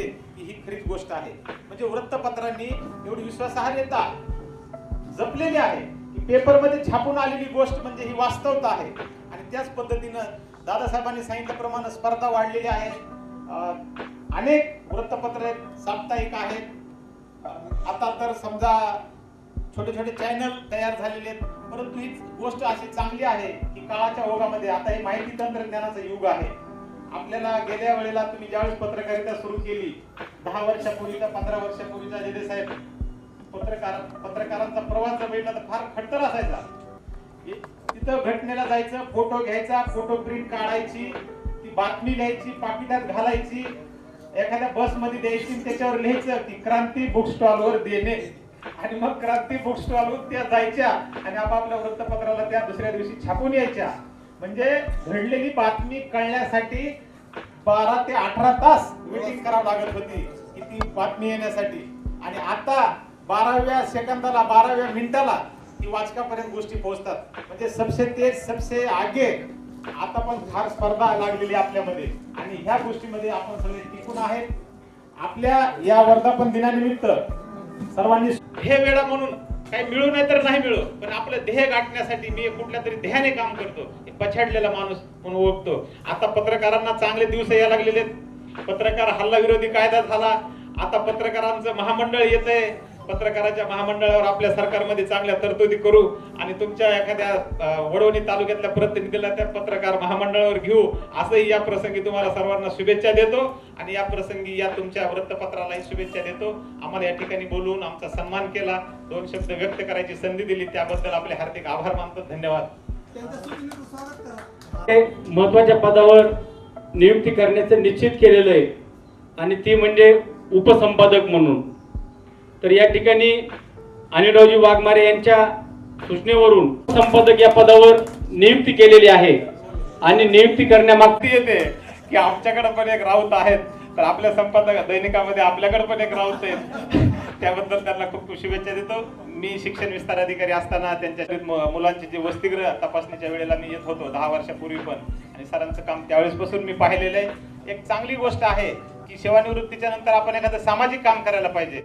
पाहिजे की ही खरीच गोष्ट आहे. म्हणजे वृत्तपत्रांनी एवढी विश्वासार्हता जपलेली आहे की पेपरमध्ये छापून आलेली गोष्ट म्हणजे ही वास्तवता आहे. आणि त्याच पद्धतीनं दादासाहेबांनी सांगितल्याप्रमाणे स्पर्धा वाढलेली आहे. अनेक वृत्तपत्र आहेत साप्ताहिक आहेत. आता तर समजा छोटे छोटे चॅनल तयार झालेले आहेत. परंतु ही गोष्ट अशी चांगली आहे की काळाच्या ओघामध्ये आता हे माहिती तंत्रज्ञानाचं युग आहे. आपल्याला गेल्या वेळेला तुम्ही ज्यावेळेस पत्रकारिता सुरू केली दहा वर्षापूर्वीचा पंधरा वर्षापूर्वीचा जेदे साहेब पत्रकार पत्रकारांचा प्रवास जर बघितला तर फार खडतर असायचा. तिथं घटनेला जायचं फोटो घ्यायचा फोटो प्रिंट काढायची ती बातमी लिहायची पाकिटात घालायची एखाद्या बसमध्ये द्यायची त्याच्यावर लिहायचं की क्रांती बुक स्टॉल वर देणे. आणि मग क्रांती बुक स्टॉल वर त्या जायच्या आणि आपापल्या वृत्तपत्राला त्या दुसऱ्या दिवशी छापून यायच्या. म्हणजे घडलेली बातमी कळण्यासाठी बारा ते अठरा तास वेटिंग करावं लागत होती की ती बातमी येण्यासाठी. आणि आता बाराव्या सेकंदाला बाराव्या मिनिटाला ती वाचकापर्यंत गोष्टी पोहोचतात. म्हणजे सबसे तेज सबसे आगे आता पण फार स्पर्धा लागलेली आहे आपल्यामध्ये. आणि ह्या गोष्टीमध्ये आपण सगळे टिकून आहेत. आपल्या या वर्धापन दिनानिमित्त सर्वांनी हे वेळा म्हणून काही मिळू नाही तर नाही मिळू. पण आपलं ध्येय गाठण्यासाठी मी कुठल्या तरी ध्येयाने काम करतो. पछाडलेला माणूस म्हणून ओळखतो? आता पत्रकारांना चांगले दिवस यायला लागलेले आहेत. पत्रकार हल्ला विरोधी कायदा झाला. आता पत्रकारांचं महामंडळ येत आहे पत्रकाराच्या महामंडळावर आपल्या सरकारमध्ये चांगल्या तरतुदी करू आणि तुमच्या एखाद्या वडवणी तालुक्यातल्या प्रतिनिधीला त्या पत्रकार महामंडळावर घेऊ असंही या प्रसंगी तुम्हाला सर्वांना शुभेच्छा देतो आणि या प्रसंगी या तुमच्या वृत्तपत्रालाही शुभेच्छा देतो. आम्हाला या ठिकाणी बोलवून आमचा सन्मान केला. दोन शब्द व्यक्त करायची संधी दिली. त्याबद्दल आपले हार्दिक आभार मानतो. धन्यवाद. महत्त्वाच्या पदावर नियुक्ती करण्याचं निश्चित केलेलं आहे. आणि ती म्हणजे उपसंपादक म्हणून. तर या ठिकाणी अनिलरावजी वाघमारे यांच्या सूचनेवरून संपादक या पदावर नियुक्ती केलेली आहे. आणि नियुक्ती करण्यामागती येते की आमच्याकडे पण एक राऊत आहेत. तर आपल्या संपादक दैनिकामध्ये आपल्याकडे पण एक राऊत आहेत. त्याबद्दल त्यांना खूप खूप शुभेच्छा देतो. मी शिक्षण विस्तार अधिकारी असताना त्यांच्या मुलांचे मुलांची जी वसतिगृह तपासणीच्या वेळेला मी येत होतो दहा वर्षापूर्वी पण. आणि सरांचं काम त्यावेळेस बसून मी पाहिलेलं आहे. एक चांगली गोष्ट आहे की सेवानिवृत्तीच्या नंतर आपण एखादं सामाजिक काम करायला पाहिजे.